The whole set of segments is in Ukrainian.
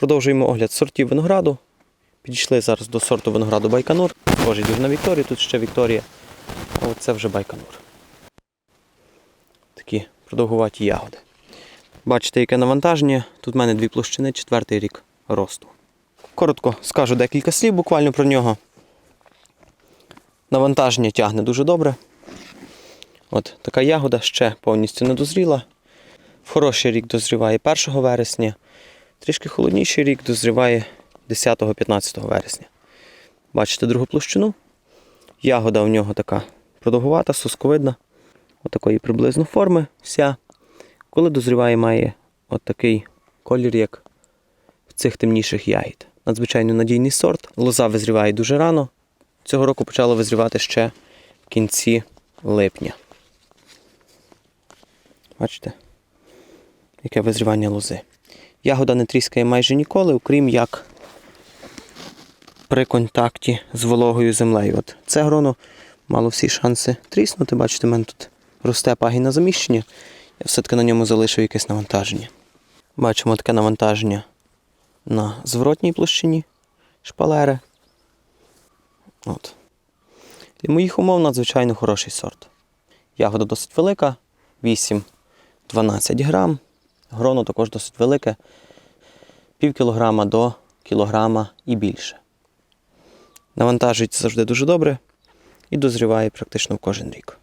Продовжуємо огляд сортів винограду. Підійшли зараз до сорту винограду Байконур. Схожий дуже на Вікторію, тут ще Вікторія. А от це вже Байконур. Такі продовгуваті ягоди. Бачите, яке навантаження. Тут в мене дві площини, четвертий рік росту. Коротко скажу декілька слів буквально про нього. Навантаження тягне дуже добре. От така ягода ще повністю не дозріла. В хороший рік дозріває 1 вересня, трішки холодніший рік дозріває 10-15 вересня. Бачите другу площину. Ягода у нього така продовгувата, сосковидна, отакої приблизно форми вся. Коли дозріває, має от такий колір, як в цих темніших ягід. Надзвичайно надійний сорт. Лоза визріває дуже рано. Цього року почала визрівати ще в кінці липня. Бачите? Яке визрівання лози. Ягода не тріскає майже ніколи, окрім як при контакті з вологою землею. От це гроно мало всі шанси тріснути. Бачите, в мене тут росте пагінне заміщення. Я все-таки на ньому залишив якесь навантаження. Бачимо таке навантаження на зворотній площині шпалери. От. Для моїх умов надзвичайно хороший сорт. Ягода досить велика, 8-12 грам. Гроно також досить велике, пів кілограма до кілограма і більше. Навантажується завжди дуже добре і дозріває практично в кожен рік.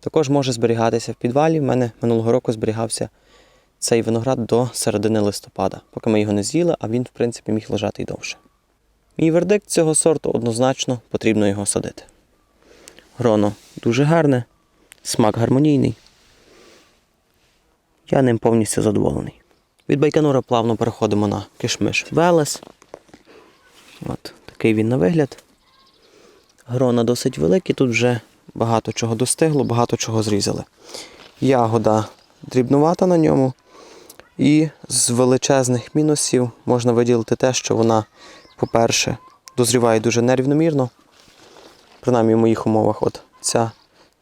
Також може зберігатися в підвалі. В мене минулого року зберігався цей виноград до середини листопада, поки ми його не з'їли, а він, в принципі, міг лежати й довше. Мій вердикт цього сорту однозначно потрібно його садити. Гроно дуже гарне, смак гармонійний. Я ним повністю задоволений. Від Байконура плавно переходимо на кишмиш Велес. От такий він на вигляд. Грона досить великі, тут вже багато чого достигло, багато чого зрізали. Ягода дрібнувата на ньому. І з величезних мінусів можна виділити те, що вона, по-перше, дозріває дуже нерівномірно. Принаймні в моїх умовах, от ця,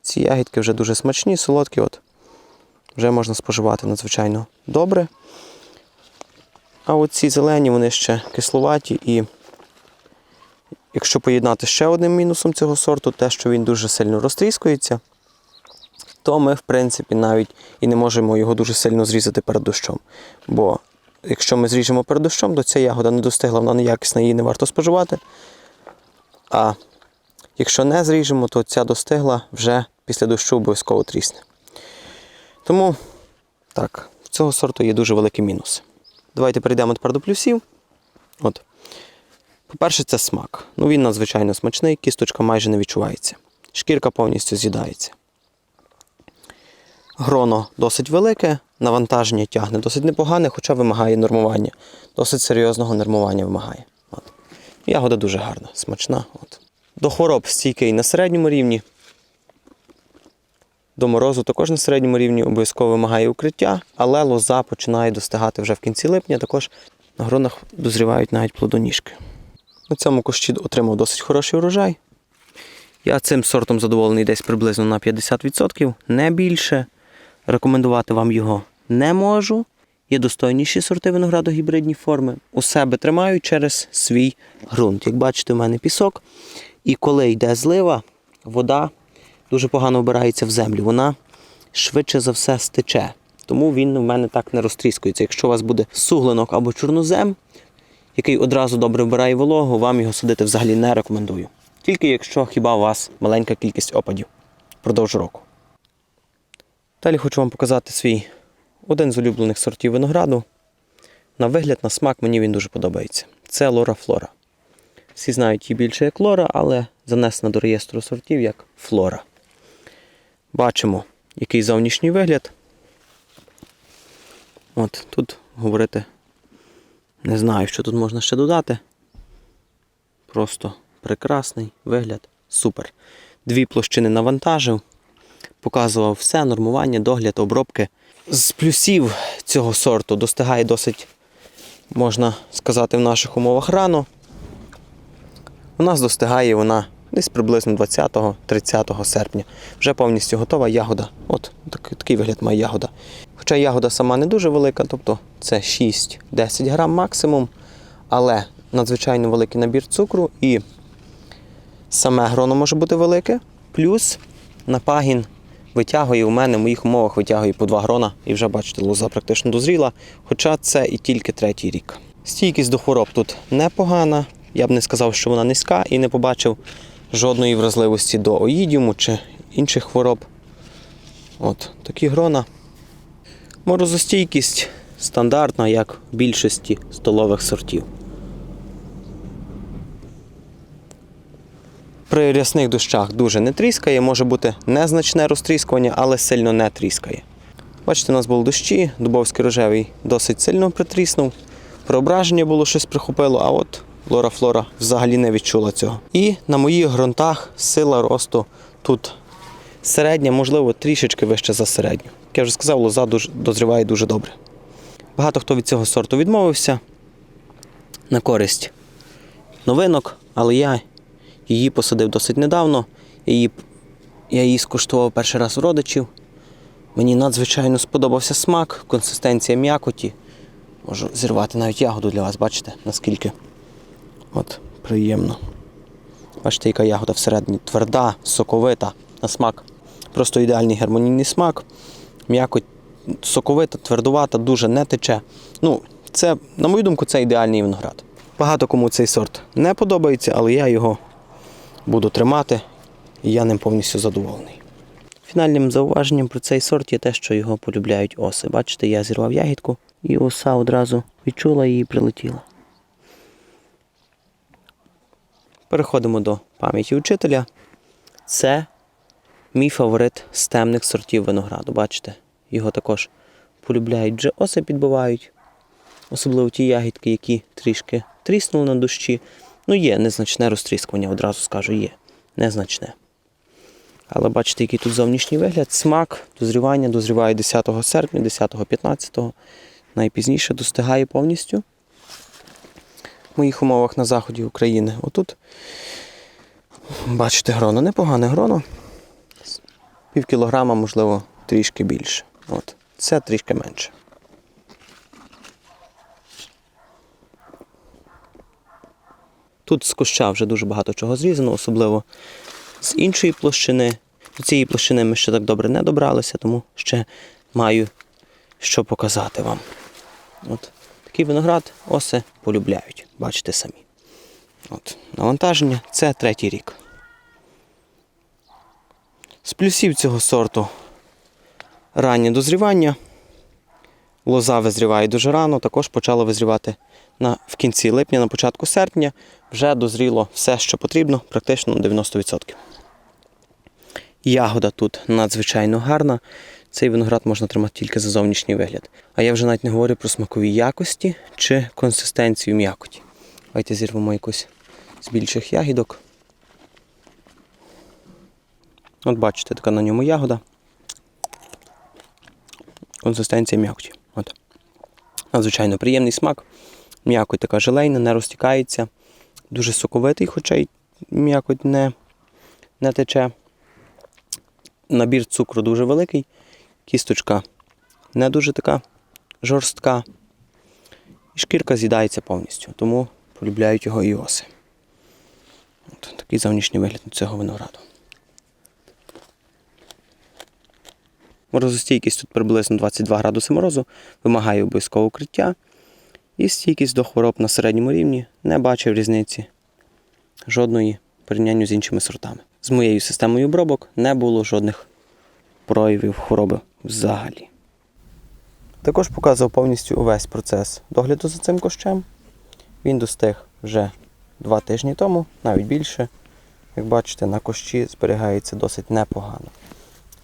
ці ягідки вже дуже смачні, солодкі. От, вже можна споживати надзвичайно добре. А от ці зелені, вони ще кисловаті і якщо поєднати ще одним мінусом цього сорту, те, що він дуже сильно розтріскується, то ми, в принципі, навіть і не можемо його дуже сильно зрізати перед дощом. Бо якщо ми зріжемо перед дощом, то ця ягода не достигла, вона неякісна, її не варто споживати. А якщо не зріжемо, то ця достигла вже після дощу обов'язково трісне. Тому так, в цього сорту є дуже великий мінус. Давайте перейдемо тепер до плюсів. От. По-перше, це смак. Ну, він надзвичайно смачний, кісточка майже не відчувається. Шкірка повністю з'їдається. Гроно досить велике, навантаження тягне досить непогане, хоча вимагає нормування. Досить серйозного нормування вимагає. От. Ягода дуже гарна, смачна. От. До хвороб стійкий на середньому рівні. До морозу також на середньому рівні обов'язково вимагає укриття, але лоза починає достигати вже в кінці липня, також на гронах дозрівають навіть плодоніжки. На цьому кущі отримав досить хороший урожай. Я цим сортом задоволений десь приблизно на 50%, не більше. Рекомендувати вам його не можу. Є достойніші сорти винограду гібридні форми. У себе тримаю через свій ґрунт. Як бачите, у мене пісок. І коли йде злива, вода дуже погано вбирається в землю. Вона швидше за все стече. Тому він в мене так не розтріскується. Якщо у вас буде суглинок або чорнозем, який одразу добре вбирає вологу, вам його садити взагалі не рекомендую. Тільки якщо хіба у вас маленька кількість опадів впродовж року. Далі хочу вам показати свій один з улюблених сортів винограду. На вигляд, на смак мені він дуже подобається. Це Лора Флора. Всі знають її більше як Лора, але занесена до реєстру сортів як Флора. Бачимо, який зовнішній вигляд. От тут говорити не знаю, що тут можна ще додати. Просто прекрасний вигляд. Супер. Дві площини навантажив, показував все, нормування, догляд, обробки. З плюсів цього сорту достигає досить, можна сказати, в наших умовах рано. У нас достигає вона десь приблизно 20-30 серпня. Вже повністю готова ягода. От так- такий вигляд має ягода. Хоча ягода сама не дуже велика, тобто це 6-10 грам максимум. але надзвичайно великий набір цукру і саме гроно може бути велике. Плюс на пагін витягує у мене в моїх умовах витягує по 2 грона, і вже бачите, лоза практично дозріла. Хоча це і тільки третій рік. Стійкість до хвороб тут непогана. Я б не сказав, що вона низька, і не побачив жодної вразливості до оїдіуму чи інших хвороб. От такі грона. Морозостійкість стандартна, як в більшості столових сортів. При рясних дощах дуже не тріскає, може бути незначне розтріскування, але сильно не тріскає. Бачите, у нас були дощі, дубовський рожевий досить сильно притріснув. Преображення було щось прихопило, а от Лора Флора взагалі не відчула цього. І на моїх ґрунтах сила росту тут середня, можливо, трішечки вище за середню. Як я вже сказав, лоза дуже, дозріває дуже добре. Багато хто від цього сорту відмовився на користь новинок, але я її посадив досить недавно. Її, я її скуштував перший раз у родичів. Мені надзвичайно сподобався смак, консистенція м'якоті. Можу зірвати навіть ягоду для вас, бачите, наскільки от, приємно. Бачите, яка ягода всередині тверда, соковита на смак. Просто ідеальний гармонійний смак. М'якоть соковита, твердувата, дуже не тече. Ну, це, на мою думку, це ідеальний виноград. Багато кому цей сорт не подобається, але я його буду тримати, і я ним повністю задоволений. Фінальним зауваженням про цей сорт є те, що його полюбляють оси. Бачите, я зірвав ягідку, і оса одразу відчула і прилетіла. Переходимо до пам'яті учителя. Це мій фаворит з темних сортів винограду. Бачите, його також полюбляють вже оси підбивають. Особливо ті ягідки, які трішки тріснули на дощі. Ну, є незначне розтріскування, одразу скажу, є. Незначне. Але бачите, який тут зовнішній вигляд. Смак, дозрівання дозріває 10 серпня, 10-15, найпізніше достигає повністю моїх умовах на заході України. Отут, бачите, гроно, непогане гроно. Пів кілограма, можливо, трішки більше. От. Це трішки менше. Тут з куща вже дуже багато чого зрізано, особливо з іншої площини. До цієї площини ми ще так добре не добралися, тому ще маю що показати вам. От. Такий виноград оси полюбляють, бачите самі. От. Навантаження це третій рік. З плюсів цього сорту раннє дозрівання. Лоза визріває дуже рано, також почала визрівати на, в кінці липня, на початку серпня. Вже дозріло все, що потрібно, практично на 90%. Ягода тут надзвичайно гарна. Цей виноград можна тримати тільки за зовнішній вигляд. А я вже навіть не говорю про смакові якості чи консистенцію м'якоті. Давайте зірвемо якусь з більших ягідок. От бачите, така на ньому ягода. Консистенція м'якоті. От. Надзвичайно приємний смак. М'якоть така желейна, не розтікається. Дуже соковитий, хоча й м'якоть не, не тече. Набір цукру дуже великий. Кісточка не дуже така жорстка. І шкірка з'їдається повністю, тому полюбляють його і оси. От такий зовнішній вигляд цього винограду. Морозостійкість тут приблизно 22 градуси морозу, вимагає обов'язкового укриття. І стійкість до хвороб на середньому рівні не бачив різниці жодної в порівнянні з іншими сортами. З моєю системою обробок не було жодних проявів хвороби взагалі. Також показував повністю увесь процес догляду за цим кущем. Він достиг вже два тижні тому, навіть більше. Як бачите, на кущі зберігається досить непогано.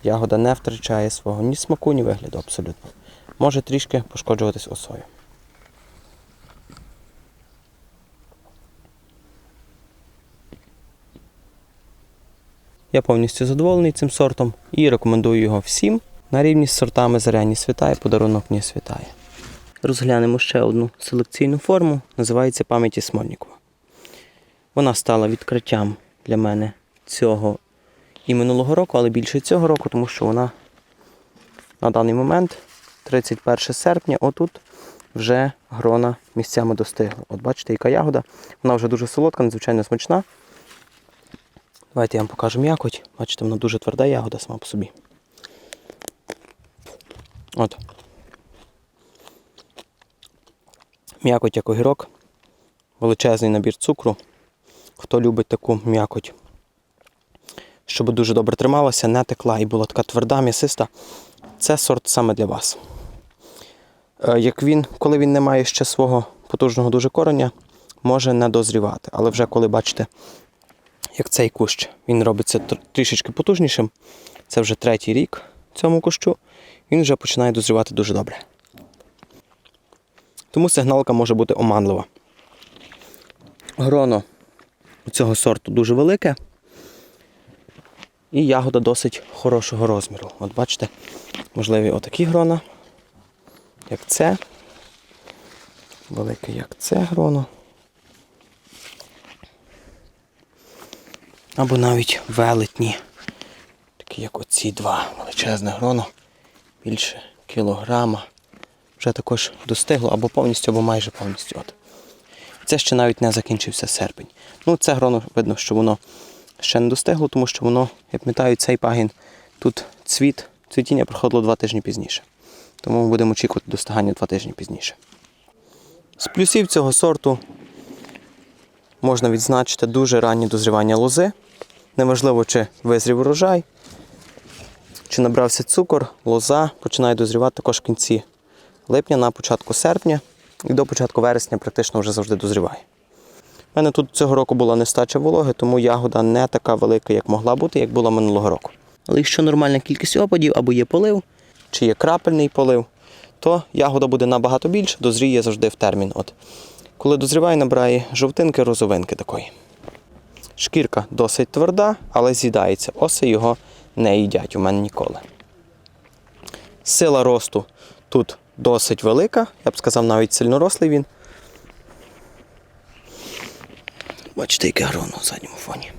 Ягода не втрачає свого ні смаку, ні вигляду абсолютно. Може трішки пошкоджуватись осою. Я повністю задоволений цим сортом і рекомендую його всім на рівні з сортами Заряні Святає, подарунок мені святає. Розглянемо ще одну селекційну форму, називається пам'яті Смольнікова. Вона стала відкриттям для мене цього і минулого року, але більше цього року, тому що вона на даний момент 31 серпня, отут вже грона місцями достигли. От бачите, яка ягода. Вона вже дуже солодка, надзвичайно смачна. Давайте я вам покажу м'якоть. Бачите, вона дуже тверда ягода сама по собі. От. М'якоть як огірок. Величезний набір цукру. Хто любить таку м'якоть, щоб дуже добре трималася, не текла і була така тверда, м'ясиста, це сорт саме для вас. Е, Як він, коли він не має ще свого потужного дуже кореня, може не дозрівати. Але вже коли бачите, як цей кущ, він робиться трішечки потужнішим, це вже третій рік цьому кущу, він вже починає дозрівати дуже добре. Тому сигналка може бути оманлива. Гроно у цього сорту дуже велике. І ягода досить хорошого розміру. От бачите, можливі отакі грона, як це. Велике, як це гроно. Або навіть велетні. Такі як оці два величезне гроно. Більше кілограма. Вже також достигло або повністю, або майже повністю. От. Це ще навіть не закінчився серпень. Ну, це гроно видно, що воно ще не достигло, тому що воно, я пам'ятаю, цей пагін тут цвіт, цвітіння проходило два тижні пізніше. Тому ми будемо очікувати достигання два тижні пізніше. З плюсів цього сорту можна відзначити дуже раннє дозрівання лози. Неважливо, чи визрів урожай, чи набрався цукор, лоза починає дозрівати також в кінці липня, на початку серпня і до початку вересня практично вже завжди дозріває. У мене тут цього року була нестача вологи, тому ягода не така велика, як могла бути, як була минулого року. Але якщо нормальна кількість опадів або є полив, чи є крапельний полив, то ягода буде набагато більше, дозріє завжди в термін. От. Коли дозріває, набирає жовтинки, розовинки такої. Шкірка досить тверда, але з'їдається. Оси його не їдять у мене ніколи. Сила росту тут досить велика, я б сказав, навіть сильнорослий він. Бачите, яке гроно на задньому фоні.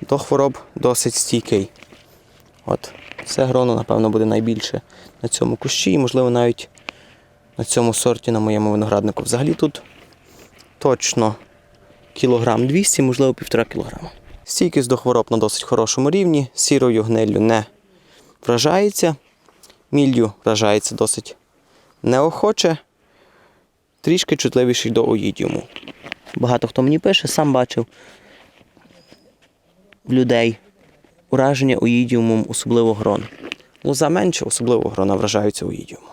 До хвороб досить стійкий. От, це гроно, напевно, буде найбільше на цьому кущі і, можливо, навіть на цьому сорті на моєму винограднику. Взагалі тут точно кілограм 200, можливо, півтора кілограма. Стійкість до хвороб на досить хорошому рівні, сірою гниллю не вражається, міллю вражається досить неохоче, трішки чутливіший до оїдіуму. Багато хто мені пише, сам бачив в людей ураження оїдіумом, особливо грон. Лоза менше, особливо грона вражаються оїдіумом.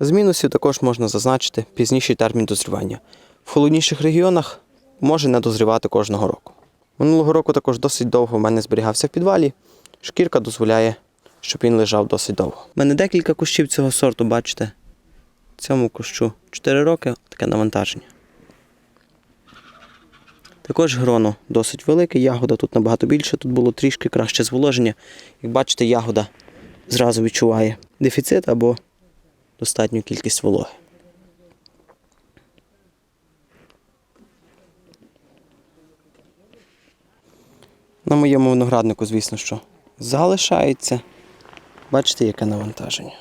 З мінусів також можна зазначити пізніший термін дозрівання. В холодніших регіонах може не дозрівати кожного року. Минулого року також досить довго в мене зберігався в підвалі. Шкірка дозволяє, щоб він лежав досить довго. У мене декілька кущів цього сорту, бачите. Цьому кущу 4 роки таке навантаження. Також гроно досить велике, ягода тут набагато більше, тут було трішки краще зволоження. Як бачите, ягода зразу відчуває дефіцит або достатню кількість вологи. На моєму винограднику, звісно, що залишається. Бачите, яке навантаження.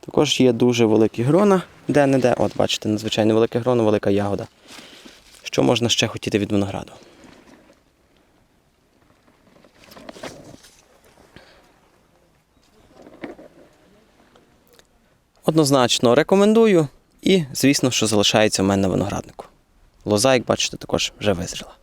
Також є дуже великі грона, де-не-де. От, бачите, надзвичайно велике гроно, велика ягода. Що можна ще хотіти від винограду? Однозначно рекомендую і, звісно, що залишається в мене на винограднику. Лоза, як бачите, також вже визріла.